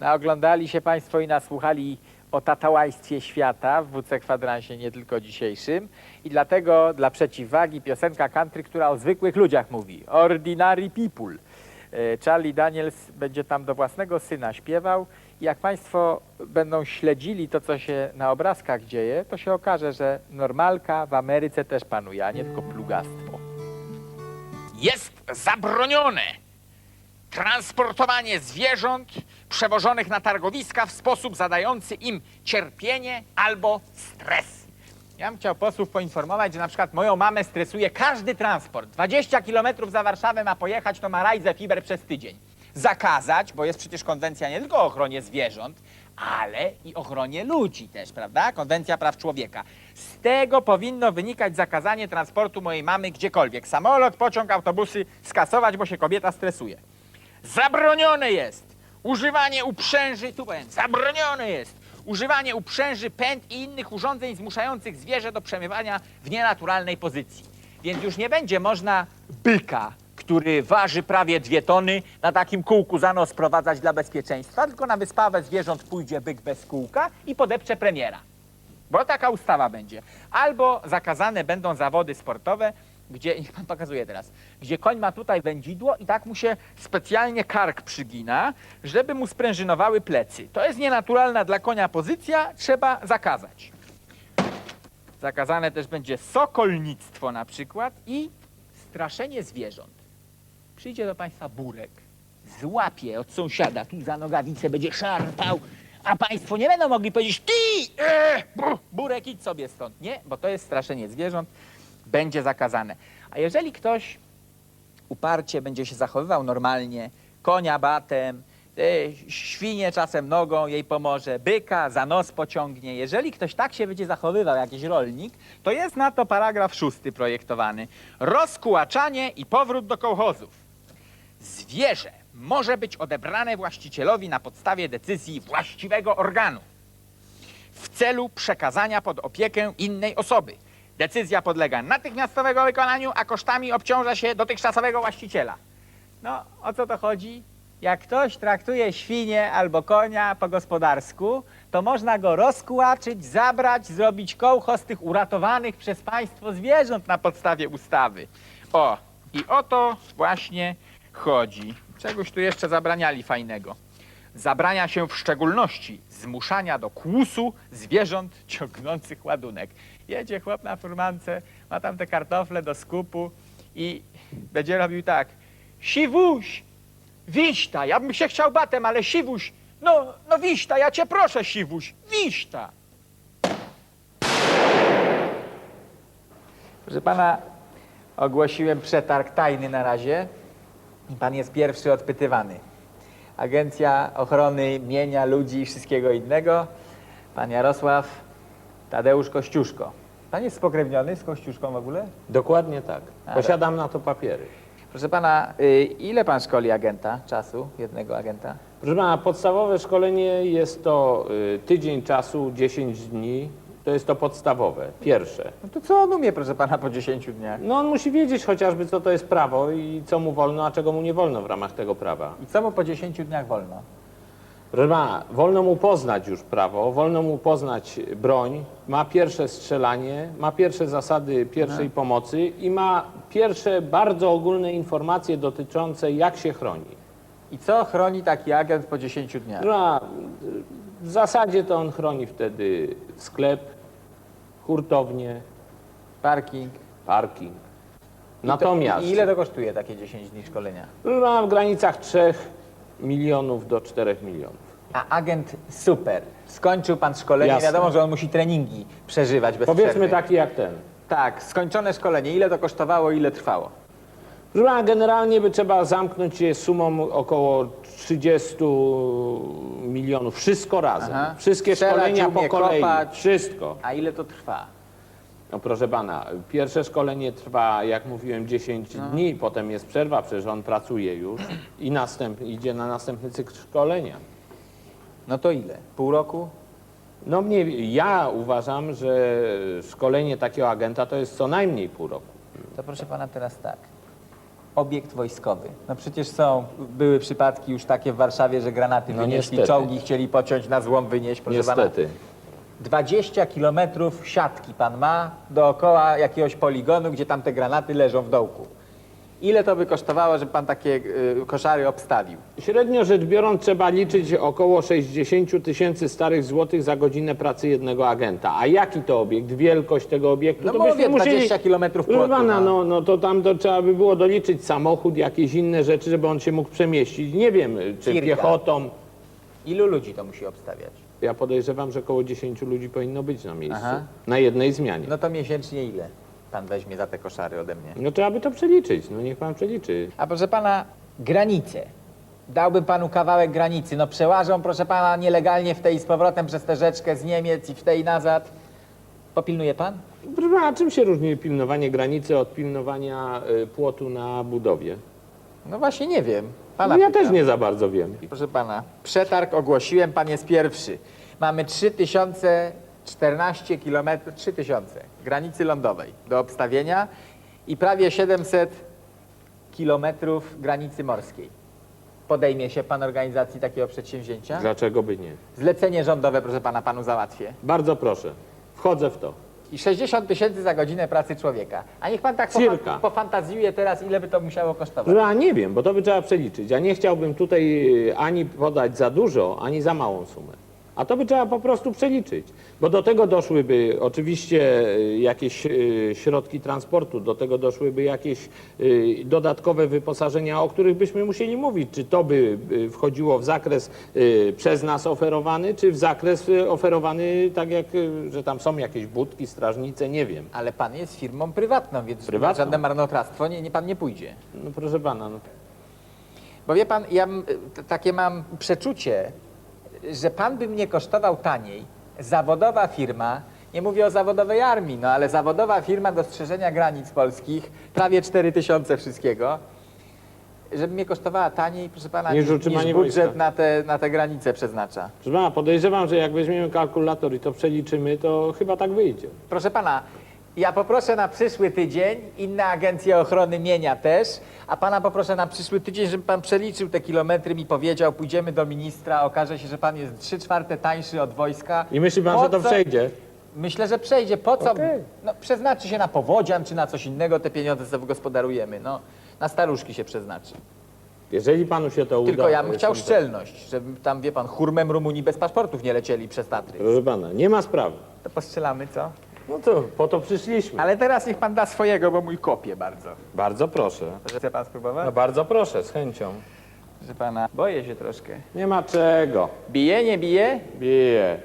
Naoglądali się Państwo i nasłuchali o tatałaństwie świata w WC Kwadransie, nie tylko dzisiejszym. I dlatego dla przeciwwagi piosenka country, która o zwykłych ludziach mówi. Ordinary people. E, Charlie Daniels będzie tam do własnego syna śpiewał. I jak Państwo będą śledzili to, co się na obrazkach dzieje, to się okaże, że normalka w Ameryce też panuje, a nie tylko plugastwo. Jest zabronione transportowanie zwierząt przewożonych na targowiska w sposób zadający im cierpienie albo stres. Ja bym chciał posłów poinformować, że na przykład moją mamę stresuje każdy transport. 20 kilometrów za Warszawę ma pojechać, to ma rajzę fiber przez tydzień. Zakazać, bo jest przecież konwencja nie tylko o ochronie zwierząt, ale i ochronie ludzi też, prawda? Konwencja praw człowieka. Z tego powinno wynikać zakazanie transportu mojej mamy gdziekolwiek. Samolot, pociąg, autobusy skasować, bo się kobieta stresuje. Zabronione jest używanie uprzęży, tu powiem, zabronione jest używanie uprzęży, pęd i innych urządzeń zmuszających zwierzę do przemywania w nienaturalnej pozycji. Więc już nie będzie można byka, który waży prawie dwie tony, na takim kółku za nos sprowadzać dla bezpieczeństwa, tylko na wyspawę zwierząt pójdzie byk bez kółka i podepcze premiera. Bo taka ustawa będzie. Albo zakazane będą zawody sportowe, gdzie, niech pan pokazuje teraz, gdzie koń ma tutaj wędzidło i tak mu się specjalnie kark przygina, żeby mu sprężynowały plecy. To jest nienaturalna dla konia pozycja, trzeba zakazać. Zakazane też będzie sokolnictwo na przykład i straszenie zwierząt. Przyjdzie do państwa burek, złapie od sąsiada, tu za nogawicę będzie szarpał, a państwo nie będą mogli powiedzieć ty, e, bu- burek idź sobie stąd. Nie, bo to jest straszenie zwierząt, będzie zakazane. A jeżeli ktoś uparcie będzie się zachowywał normalnie, konia batem, e, świnie czasem nogą jej pomoże, byka za nos pociągnie. Jeżeli ktoś tak się będzie zachowywał, jakiś rolnik, to jest na to paragraf szósty projektowany. Rozkułaczanie i powrót do kołchozów. Zwierzę może być odebrane właścicielowi na podstawie decyzji właściwego organu w celu przekazania pod opiekę innej osoby. Decyzja podlega natychmiastowego wykonaniu, a kosztami obciąża się dotychczasowego właściciela. No, o co to chodzi? Jak ktoś traktuje świnię albo konia po gospodarsku, to można go rozkłaczyć, zabrać, zrobić kołchoz tych uratowanych przez państwo zwierząt na podstawie ustawy. O, i o to właśnie chodzi. Czegoś tu jeszcze zabraniali fajnego. Zabrania się w szczególności zmuszania do kłusu zwierząt ciągnących ładunek. Jedzie chłop na furmance, ma tam te kartofle do skupu i będzie robił tak. Siwuś, wiśta, ja bym się chciał batem, ale siwuś, no, no wiśta, ja cię proszę, siwuś, wiśta. Proszę pana, ogłosiłem przetarg tajny na razie i pan jest pierwszy odpytywany. Agencja Ochrony Mienia, Ludzi i wszystkiego innego, pan Jarosław Tadeusz Kościuszko. Pan jest spokrewniony z Kościuszką w ogóle? Dokładnie tak. Posiadam na to papiery. Proszę pana, y, ile pan szkoli agenta, czasu, jednego agenta? Proszę pana, podstawowe szkolenie jest to y, tydzień czasu, 10 dni. To jest to podstawowe, pierwsze. No to co on umie, proszę pana, po 10 dniach? No on musi wiedzieć chociażby, co to jest prawo i co mu wolno, a czego mu nie wolno w ramach tego prawa. I co mu po 10 dniach wolno? Proszę pana, wolno mu poznać już prawo, wolno mu poznać broń, ma pierwsze strzelanie, ma pierwsze zasady pierwszej pomocy i ma pierwsze bardzo ogólne informacje dotyczące jak się chroni. I co chroni taki agent po 10 dniach? Proszę pana, w zasadzie to on chroni wtedy sklep, hurtownię, Parking. parking. Natomiast To, I ile to kosztuje takie 10 dni szkolenia? pana, w granicach 3 milionów do 4 milionów. A agent super. Skończył pan szkolenie, Jasne. wiadomo, że on musi treningi przeżywać bez Powiedzmy przerwy. taki jak ten. Tak, skończone szkolenie. Ile to kosztowało, ile trwało? Proszę pana, generalnie by trzeba zamknąć się sumą około 30 milionów. Wszystko razem. Aha. Wszystkie Strzelać, szkolenia po kolei. kopać. Wszystko. A ile to trwa? No proszę pana, pierwsze szkolenie trwa, jak mówiłem, 10 No. dni, potem jest przerwa, przecież on pracuje już i następ, idzie na następny cykl szkolenia. No to ile? Pół roku? No mnie, ja uważam, że szkolenie takiego agenta to jest co najmniej pół roku. To proszę pana teraz tak. Obiekt wojskowy. No przecież są, były przypadki już takie w Warszawie, że granaty No wynieśli, niestety. czołgi chcieli pociąć, na złom wynieść, proszę pana. Niestety. 20 kilometrów siatki pan ma dookoła jakiegoś poligonu, gdzie tam te granaty leżą w dołku. Ile to by kosztowało, żeby pan takie y, koszary obstawił? Średnio rzecz biorąc trzeba liczyć około 60 tysięcy starych złotych za godzinę pracy jednego agenta. A jaki to obiekt? Wielkość tego obiektu? No to byśmy musieli... 20 kilometrów Proszę płotu, pana, no. no, no to tam to trzeba by było doliczyć samochód, jakieś inne rzeczy, żeby on się mógł przemieścić. Nie wiem, czy Kirka. piechotą. Ilu ludzi to musi obstawiać? Ja podejrzewam, że około 10 ludzi powinno być na miejscu. Aha. Na jednej zmianie. No to miesięcznie ile pan weźmie za te koszary ode mnie? No trzeba by to przeliczyć. No niech pan przeliczy. A proszę pana, granice. Dałbym panu kawałek granicy. No przełażą, proszę pana, nielegalnie w tej z powrotem przez tę rzeczkę z Niemiec i w tej nazad. Popilnuje pan? Proszę pana, a czym się różni pilnowanie granicy od pilnowania y, płotu na budowie? No właśnie nie wiem. Pana No ja pytam. też nie za bardzo wiem. Proszę pana, przetarg ogłosiłem, pan jest pierwszy. Mamy 3014 km, 3000 granicy lądowej do obstawienia i prawie 700 kilometrów granicy morskiej. Podejmie się pan organizacji takiego przedsięwzięcia? Dlaczego by nie? Zlecenie rządowe, proszę pana, panu załatwię. Bardzo proszę. Wchodzę w to. I 60 tysięcy za godzinę pracy człowieka. A niech pan tak Cirka. pofan- pofantazjuje teraz, ile by to musiało kosztować. No, a nie wiem, bo to by trzeba przeliczyć. Ja nie chciałbym tutaj y, ani podać za dużo, ani za małą sumę. A to by trzeba po prostu przeliczyć. Bo do tego doszłyby oczywiście y, jakieś y, środki transportu, do tego doszłyby jakieś y, dodatkowe wyposażenia, o których byśmy musieli mówić. Czy to by y, wchodziło w zakres y, przez nas oferowany, czy w zakres y, oferowany tak jak, y, że tam są jakieś budki, strażnice, nie wiem. Ale pan jest firmą prywatną, więc Prywatną? żadne marnotrawstwo nie, nie, pan nie pójdzie. No proszę pana, no. Bo wie pan, ja m- t- takie mam przeczucie, że pan by mnie kosztował taniej. Zawodowa firma, nie mówię o zawodowej armii, no ale zawodowa firma do strzeżenia granic polskich, prawie 4 tysiące wszystkiego, żeby mnie kosztowała taniej, proszę pana, Niż niż, niż budżet wojska. na te, na te granice przeznacza. Proszę pana, podejrzewam, że jak weźmiemy kalkulator i to przeliczymy, to chyba tak wyjdzie. Proszę pana, ja poproszę na przyszły tydzień, inne agencje ochrony mienia też, a pana poproszę na przyszły tydzień, żeby pan przeliczył te kilometry, mi powiedział, pójdziemy do ministra, okaże się, że pan jest trzy czwarte tańszy od wojska. I myśli pan, Po że to co- przejdzie? Myślę, że przejdzie. Po co? Okej. No, przeznaczy się na powodzian czy na coś innego, te pieniądze sobie wygospodarujemy. No, na staruszki się przeznaczy. Jeżeli panu się to uda... Tylko ja bym chciał jestem- szczelność, żeby tam, wie pan, hurmem Rumunii bez paszportów nie lecieli przez Tatry. Proszę pana, nie ma sprawy. To postrzelamy, co? No to po to przyszliśmy. Ale teraz niech pan da swojego, bo mój kopie bardzo. Bardzo proszę. Chce pan spróbować? No bardzo proszę, z chęcią. Że pana boję się troszkę. Nie ma czego. Bije, nie bije? Bije.